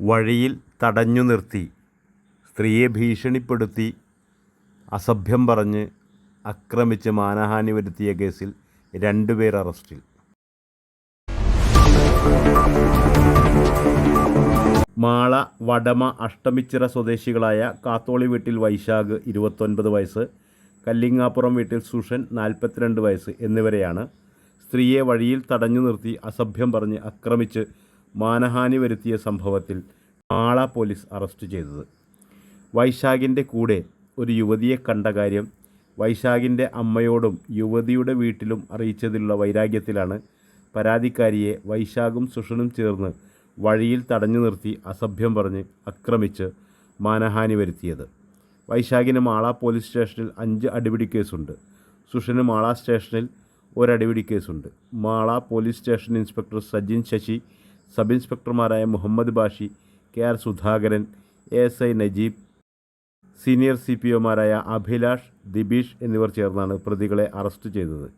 വഴിയിൽ തടഞ്ഞു നിർത്തി. സ്ത്രീയെ ഭീഷണിപ്പെടുത്തി. അസഭ്യം പറഞ്ഞ് ആക്രമിച്ച് മാനഹാനി വരുത്തിയ കേസിൽ രണ്ടുപേർ അറസ്റ്റിൽ. മാള വടമ അഷ്ടമിച്ചിറ സ്വദേശികളായ കാത്തോളി വീട്ടിൽ വൈശാഖ് ഇരുപത്തൊൻപത് വയസ്സ് കല്ലിങ്ങാപ്പുറം വീട്ടിൽ സുഷൻ നാൽപ്പത്തിരണ്ട് വയസ്സ് എന്നിവരെയാണ് സ്ത്രീയെ വഴിയിൽ തടഞ്ഞു നിർത്തി അസഭ്യം പറഞ്ഞ് ആക്രമിച്ച് മാനഹാനി വരുത്തിയ സംഭവത്തിൽ മാള പോലീസ് അറസ്റ്റ് ചെയ്തത്. വൈശാഖിന്റെ കൂടെ ഒരു യുവതിയെ കണ്ട കാര്യം വൈശാഖിന്റെ അമ്മയോടും യുവതിയുടെ വീട്ടിലും അറിയിച്ചതിലുള്ള വൈരാഗ്യത്തിലാണ് പരാതിക്കാരിയെ വൈശാഖും സുഷനും ചേർന്ന് വഴിയിൽ തടഞ്ഞു നിർത്തി അസഭ്യം പറഞ്ഞ് ആക്രമിച്ച് മാനഹാനി വരുത്തിയത്. വൈശാഖിന് മാള പോലീസ് സ്റ്റേഷനിൽ അഞ്ച് അടിപിടി കേസുണ്ട്. സുഷന് മാള സ്റ്റേഷനിൽ ഒരടിപിടി കേസുണ്ട്. Mala police station inspector Sajin Sasi sub ഇൻസ്പെക്ടർമാരായ Muhammad Bashi K R Sudhakaran S I Najeeb senior C P ഒമാരായ Abhilash Dibeesh എന്നിവർ ചേർന്നാണ് പ്രതികളെ അറസ്റ്റ് ചെയ്തത്.